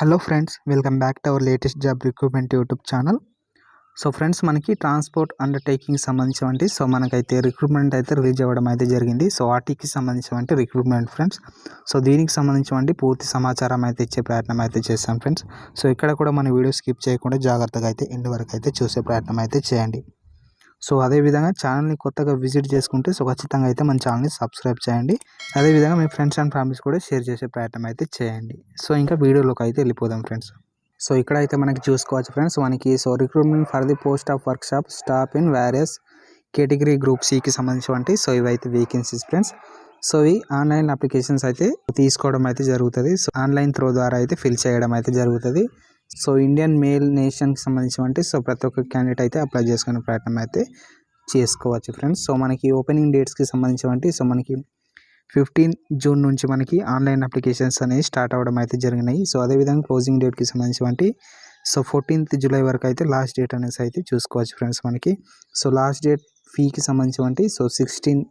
Hello friends welcome back to our latest job recruitment YouTube channel so friends మనకి transport undertaking సంబంధించి so మనకైతే recruitment అయితే release అవ్వడం అయితే జరిగింది. సో వాటికి సంబంధించి రిక్రూట్మెంట్ ఫ్రెండ్స్ సో దీనికి సంబంధించి పూర్తి సమాచారం అయితే ఇచ్చే ప్రయత్నం అయితే చేస్తాం ఫ్రెండ్స్ సో ఇక్కడ కూడా మన వీడియో స్కిప్ చేయకుండా జాగ్రత్తగా అయితే ఎండ్ వరకు అయితే చూసే ప్రయత్నం అయితే చేయండి. సో అదేవిధంగా ఛానల్ని కొత్తగా విజిట్ చేసుకుంటే సో ఖచ్చితంగా అయితే మన ఛానల్ని సబ్స్క్రైబ్ చేయండి. అదేవిధంగా మీ ఫ్రెండ్స్ అండ్ ఫ్యామిలీస్ కూడా షేర్ చేసే ప్రయత్నం అయితే చేయండి. సో ఇంకా వీడియోలోకి అయితే వెళ్ళిపోదాం ఫ్రెండ్స్. సో ఇక్కడ అయితే మనకి చూసుకోవచ్చు ఫ్రెండ్స్ మనకి so recruitment for the post of workshop staff in various category group సికి సంబంధించినటువంటి సో ఇవైతే వేకెన్సీస్ ఫ్రెండ్స్. సో ఈ ఆన్లైన్ అప్లికేషన్స్ అయితే తీసుకోవడం అయితే జరుగుతుంది. సో ఆన్లైన్ త్రో ద్వారా అయితే ఫిల్ చేయడం అయితే జరుగుతుంది. సో ఇండియన్ మేల్ నేషన్కి సంబంధించినటువంటి సో ప్రతి ఒక్క క్యాండిడేట్ అయితే అప్లై చేసుకునే ప్రయత్నం అయితే చేసుకోవచ్చు ఫ్రెండ్స్ సో మనకి ఓపెనింగ్ డేట్స్కి సంబంధించినటువంటి సో మనకి ఫిఫ్టీన్ జూన్ నుంచి మనకి ఆన్లైన్ అప్లికేషన్స్ అనేవి స్టార్ట్ అవ్వడం అయితే జరిగినాయి. సో అదేవిధంగా క్లోజింగ్ డేట్కి సంబంధించినటువంటి సో ఫోర్టీన్త్ జూలై వరకు అయితే లాస్ట్ డేట్ అనేసి అయితే చూసుకోవచ్చు ఫ్రెండ్స్ మనకి. సో లాస్ట్ డేట్ ఫీకి సంబంధించినటువంటి సో సిక్స్టీన్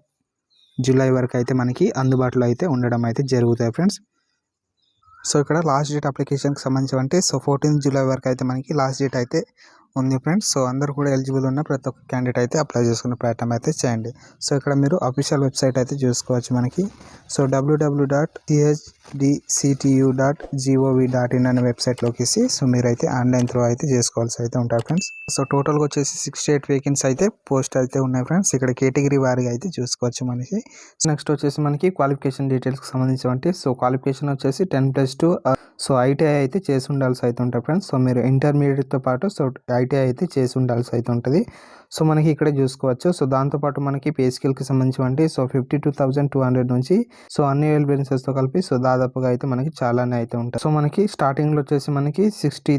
జూలై వరకు అయితే మనకి అందుబాటులో అయితే ఉండడం అయితే జరుగుతాయి ఫ్రెండ్స్ సో ఇక్కడ లాస్ట్ డేట్ అప్లికేషన్కి సంబంధించి సో ఫోర్టీన్త్ జూలై వరకు అయితే మనకి లాస్ట్ డేట్ అయితే ఉంది ఫ్రెండ్స్ సో అందరు కూడా ఎలిజిబుల్ ఉన్న ప్రతి ఒక్క క్యాండిడేట్ అయితే అప్లై చేసుకునే ప్రయత్నం అయితే చేయండి. సో ఇక్కడ మీరు అఫీషియల్ వెబ్సైట్ అయితే చూసుకోవచ్చు మనకి. So W W W dot C H D C T U dot G O V dot in అనే వెబ్సైట్లోకి సో మీరైతే ఆన్లైన్ త్రూ అయితే చేసుకోవాల్సి అయితే ఉంటారు ఫ్రెండ్స్ సో టోటల్గా వచ్చేసి సిక్స్టీ ఎయిట్ వేకెన్సీ అయితే పోస్ట్ అయితే ఉన్నాయి ఫ్రెండ్స్ ఇక్కడ కేటగిరీ వారిగా అయితే చూసుకోవచ్చు మనకి నెక్స్ట్ వచ్చేసి మనకి క్వాలిఫికేషన్ డీటెయిల్స్కి సంబంధించి సో క్వాలిఫికేషన్ వచ్చేసి ten plus two so ITI అయితే చేసి ఉండాల్సి అయితే ఉంటుంది ఫ్రెండ్స్ సో మీరు ఇంటర్మీడియట్తో పాటు సో ఐటీఐ అయితే చేసి ఉండాల్సి అయితే ఉంటుంది. సో మనకి ఇక్కడ చూసుకోవచ్చు. సో దాంతోపాటు మనకి పే స్కిల్కి సంబంధించి so fifty two thousand two hundred నుంచి సో అన్ని బెనిఫిట్స్తో కలిపి సో దాదాపుగా అయితే మనకి చాలానే అయితే ఉంటాయి. సో మనకి స్టార్టింగ్లో వచ్చేసి మనకి సిక్స్టీ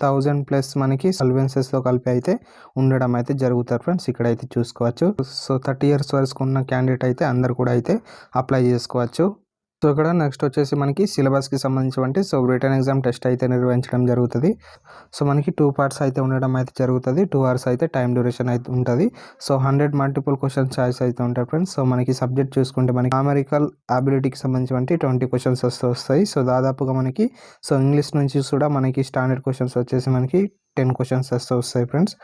థౌజండ్ ప్లస్ మనకి సల్వెన్సెస్తో కలిపి అయితే ఉండడం అయితే జరుగుతారు ఫ్రెండ్స్ ఇక్కడ అయితే చూసుకోవచ్చు. సో థర్టీ ఇయర్స్ వరకు ఉన్న క్యాండిడేట్ అయితే అందరు కూడా అయితే అప్లై చేసుకోవచ్చు. సో ఇక్కడ నెక్స్ట్ వచ్చేసి మనకి సిలబస్కి సంబంధించి సో రిటర్న్ ఎగ్జామ్ టెస్ట్ అయితే నిర్వహించడం జరుగుతుంది. సో మనకి టూ పార్ట్స్ అయితే ఉండడం అయితే జరుగుతుంది. టూ అవర్స్ అయితే టైం డ్యూరేషన్ అయితే ఉంటుంది. So hundred multiple questions choice అయితే ఉంటాయి ఫ్రెండ్స్ సో మనకి సబ్జెక్ట్ చూసుకుంటే మనకి అమెరికల్ అబిలిటీకి సంబంధించి ట్వంటీ క్వశ్చన్స్ వస్తూ వస్తాయి. సో దాదాపుగా మనకి సో ఇంగ్లీష్ నుంచి కూడా మనకి స్టాండర్డ్ క్వశ్చన్స్ వచ్చేసి మనకి టెన్ క్వశ్చన్స్ వస్తూ వస్తాయి ఫ్రెండ్స్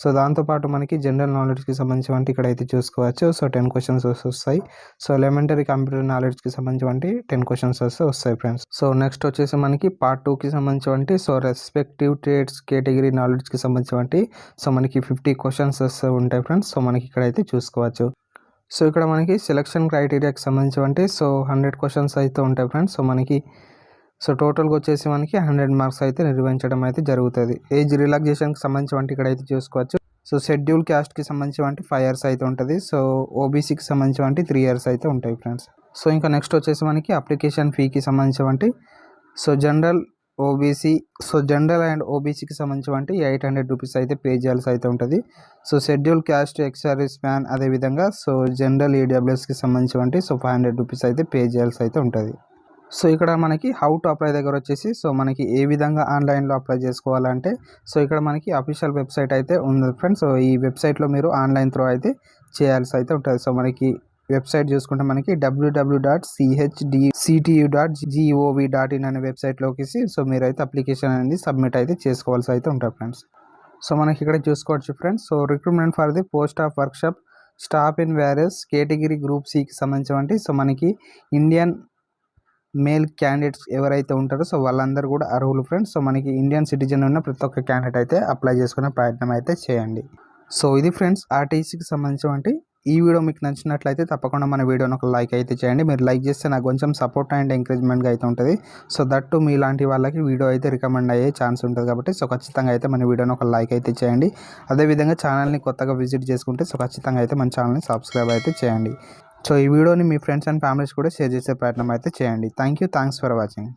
సో దాంతోపాటు మనకి జనరల్ నాలెడ్జ్కి సంబంధించి వంటి ఇక్కడ అయితే చూసుకోవచ్చు. సో టెన్ క్వశ్చన్స్ వస్తాయి. సో ఎలిమెంటరీ కంప్యూటర్ నాలెడ్జ్కి సంబంధించి వంటి టెన్ క్వశ్చన్స్ వస్తే వస్తాయి ఫ్రెండ్స్ సో నెక్స్ట్ వచ్చేసి మనకి పార్ట్ టూకి సంబంధించి వంటి సో రెస్పెక్టివ్ ట్రేడ్స్ కేటగిరీ నాలెడ్జ్కి సంబంధించి వంటి సో మనకి ఫిఫ్టీ క్వశ్చన్స్ వస్తూ ఉంటాయి ఫ్రెండ్స్ సో మనకి ఇక్కడైతే చూసుకోవచ్చు. సో ఇక్కడ మనకి సెలక్షన్ క్రైటీరియాకి సంబంధించి సో హండ్రెడ్ క్వశ్చన్స్ అయితే ఉంటాయి ఫ్రెండ్స్ సో మనకి సో టోటల్గా వచ్చేసి మనకి హండ్రెడ్ మార్క్స్ అయితే నిర్వహించడం అయితే జరుగుతుంది. ఏజ్ రిలాక్సేషన్కి సంబంధించి వంటి ఇక్కడ అయితే చూసుకోవచ్చు. సో షెడ్యూల్ క్యాస్ట్కి సంబంధించి వంటి ఫైవ్ ఇయర్స్ అయితే ఉంటుంది. సో ఓబీసీకి సంబంధించి వంటి త్రీ ఇయర్స్ అయితే ఉంటాయి ఫ్రెండ్స్. సో ఇంకా నెక్స్ట్ వచ్చేసి మనకి అప్లికేషన్ ఫీకి సంబంధించి వంటి so general OBC so general and ఓబీసీకి సంబంధించి వంటి ఎయిట్ హండ్రెడ్ రూపీస్ అయితే పే చేయాల్సి అయితే ఉంటుంది. So schedule caste X R S man అదేవిధంగా సో జనరల్ ఈడబ్ల్యూఎస్కి సంబంధించి వంటి సో ఫైవ్ హండ్రెడ్ రూపీస్ అయితే పే చేయాల్సి అయితే ఉంటుంది. సో ఇక్కడ మనకి హౌ టు అప్లై దగ్గర వచ్చేసి సో మనకి ఏ విధంగా ఆన్లైన్లో అప్లై చేసుకోవాలంటే సో ఇక్కడ మనకి అఫీషియల్ వెబ్సైట్ అయితే ఉంది ఫ్రెండ్స్ సో ఈ వెబ్సైట్లో మీరు ఆన్లైన్ త్రో అయితే చేయాల్సి అయితే ఉంటుంది. సో మనకి వెబ్సైట్ చూసుకుంటే మనకి W W W dot C H D C T U dot G O V dot in అనే వెబ్సైట్లోకి సో మీరైతే అప్లికేషన్ అనేది సబ్మిట్ అయితే చేసుకోవాల్సి అయితే ఉంటుంది ఫ్రెండ్స్ సో మనకి ఇక్కడ చూసుకోవచ్చు friends so recruitment for the post of workshop staff in various category group సికి సంబంధించి సో మనకి ఇండియన్ మేల్ క్యాండిడేట్స్ ఎవరైతే ఉంటారో సో వాళ్ళందరూ కూడా అర్హులు ఫ్రెండ్స్ సో మనకి ఇండియన్ సిటిజన్ ఉన్న ప్రతి ఒక్క క్యాండిడేట్ అయితే అప్లై చేసుకునే ప్రయత్నం అయితే చేయండి. సో ఇది ఫ్రెండ్స్ ఆర్టీసీకి సంబంధించినటువంటి ఈ వీడియో మీకు నచ్చినట్లయితే తప్పకుండా మన వీడియోని ఒక లైక్ అయితే చేయండి. మీరు లైక్ చేస్తే నాకు కొంచెం సపోర్ట్ అండ్ ఎంకరేజ్మెంట్గా అయితే ఉంటుంది. సో దట్టు మీలాంటి వాళ్ళకి వీడియో అయితే రికమెండ్ అయ్యే ఛాన్స్ ఉంటుంది కాబట్టి సో ఖచ్చితంగా అయితే మన వీడియోని ఒక లైక్ అయితే చేయండి. అదేవిధంగా ఛానల్ని కొత్తగా విజిట్ చేసుకుంటే సో ఖచ్చితంగా అయితే మన ఛానల్ని సబ్స్క్రైబ్ అయితే చేయండి. సో ఈ వీడియోని మీ ఫ్రెండ్స్ అండ్ ఫ్యామిలీస్ కూడా షేర్ చేసే ప్రయత్నం అయితే చేయండి. Thank you thanks for watching